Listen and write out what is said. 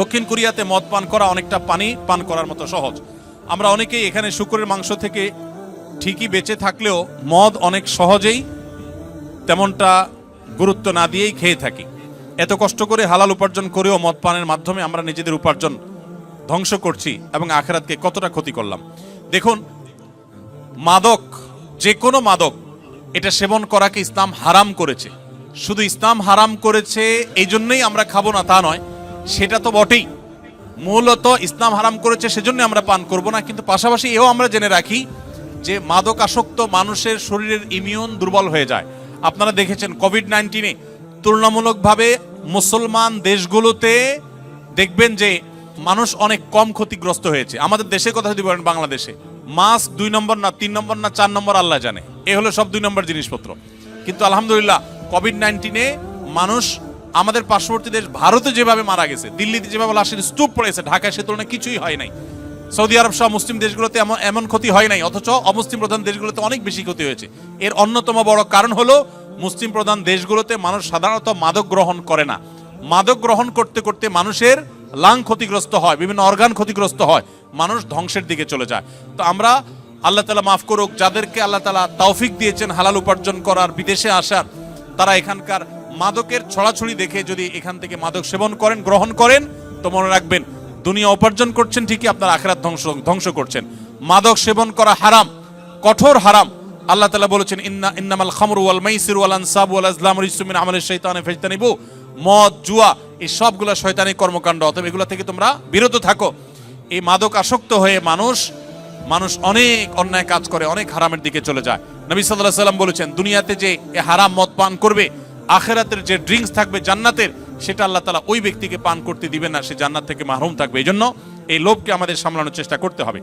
দক্ষিণ কোরিয়াতে মদ পান করা অনেকটা পানি পান করার মতো সহজ। আমরা অনেকেই এখানে শুকরের মাংস থেকে ঠিকই বেঁচে থাকলেও মদ অনেক সহজেই তেমনটা গুরুত্ব না দিয়েই খেয়ে থাকি। এত কষ্ট করে হালাল উপার্জন করেও মদ পানের মাধ্যমে আমরা নিজেদের উপার্জন ধ্বংস করছি এবং আখেরাতকে কতটা ক্ষতি করলাম। দেখুন, মাদক যে কোনো মাদক, এটা সেবন করাকে ইসলাম হারাম করেছে। শুধু ইসলাম হারাম করেছে, এই জন্যই আমরা খাব না তা নয় সেটা তো বটেই। মূলত ইসলাম হারাম করেছে সেজন্য আমরা পান করব না, কিন্তু পাশাপাশি এও আমরা জেনে রাখি যে মাদক আসক্ত মানুষের শরীরের ইমিউন দুর্বল হয়ে যায়। আপনারা দেখেছেন কোভিড নাইন্টিনে তুলনামূলকভাবে মুসলমান দেশগুলোতে দেখবেন যে মানুষ অনেক কম ক্ষতিগ্রস্ত হয়েছে। আমাদের দেশের কথা যদি বলেন বাংলাদেশে মাস্ক দুই নম্বর না, তিন নম্বর না, চার নম্বর আল্লাহ জানে। এ হলো সব দুই নম্বর জিনিসপত্র। কিন্তু আলহামদুলিল্লাহ কোভিড নাইন্টিনে মানুষ আমাদের পার্শ্ববর্তী দেশ ভারতে যেভাবে মারা গেছে, দিল্লিতে যেভাবে লাশের স্তূপ পড়েছে, ঢাকায় সে তুলনায় কিছুই হয় নাই। সৌদি আরব সহ মুসলিম দেশগুলোতে এমন এমন ক্ষতি হয় নাই, অথচ অমুসলিম প্রধান দেশগুলোতে অনেক বেশি ক্ষতি হয়েছে। এর অন্যতম বড় কারণ হলো, মুসলিম প্রধান দেশগুলোতে মানুষ সাধারণত মাদক গ্রহণ করে না। মাদক গ্রহণ করতে করতে মানুষের লাং ক্ষতিগ্রস্ত হয়, বিভিন্ন অর্গান ক্ষতিগ্রস্ত হয়, মানুষ ধ্বংসের দিকে চলে যায়। তো আমরা আল্লাহ তালা মাফ করুক, যাদেরকে আল্লাহ তালা তৌফিক দিয়েছেন হালাল উপার্জন করার, বিদেশে আসার, তারা এখানকার মাদকের ছড়াছড়ি দেখে যদি এখান থেকে মাদক সেবন করেন, গ্রহণ করেন, তো মনে রাখবেন, দুনিয়া উপার্জন করছেন ঠিকই, আপনার আখেরাত ধ্বংস ধ্বংস করছেন। মাদক সেবন করা হারাম, কঠোর হারাম। আল্লাহ তালা বলেছেন, ইন্না, ইন্নামাল খামরু ওয়াল মাইসির ওয়াল আনসাব ওয়াল আজলাম রিসুমিন আমলের শৈতানে ফেজতানিবু। মদ, জুয়া এই সবগুলা শয়তানি কর্মকাণ্ড, অতএব এগুলো থেকে তোমরা বিরত থাকো। এই মাদক আসক্ত হয়ে মানুষ মানুষ অনেক অন্যায় কাজ করে, অনেক হারামের দিকে চলে যায়। নবী সাল্লাহ সাল্লাম বলেছেন, দুনিয়াতে যে হারাম মদ পান করবে আখেরাতের যে ড্রিঙ্কস থাকবে জান্নাতের, সেটা আল্লাহ তালা ওই ব্যক্তিকে পান করতে দিবে না, সে জান্নাত থেকে মাহরুম থাকবে। এই জন্য এই লোভকে আমাদের সামলানোর চেষ্টা করতে হবে।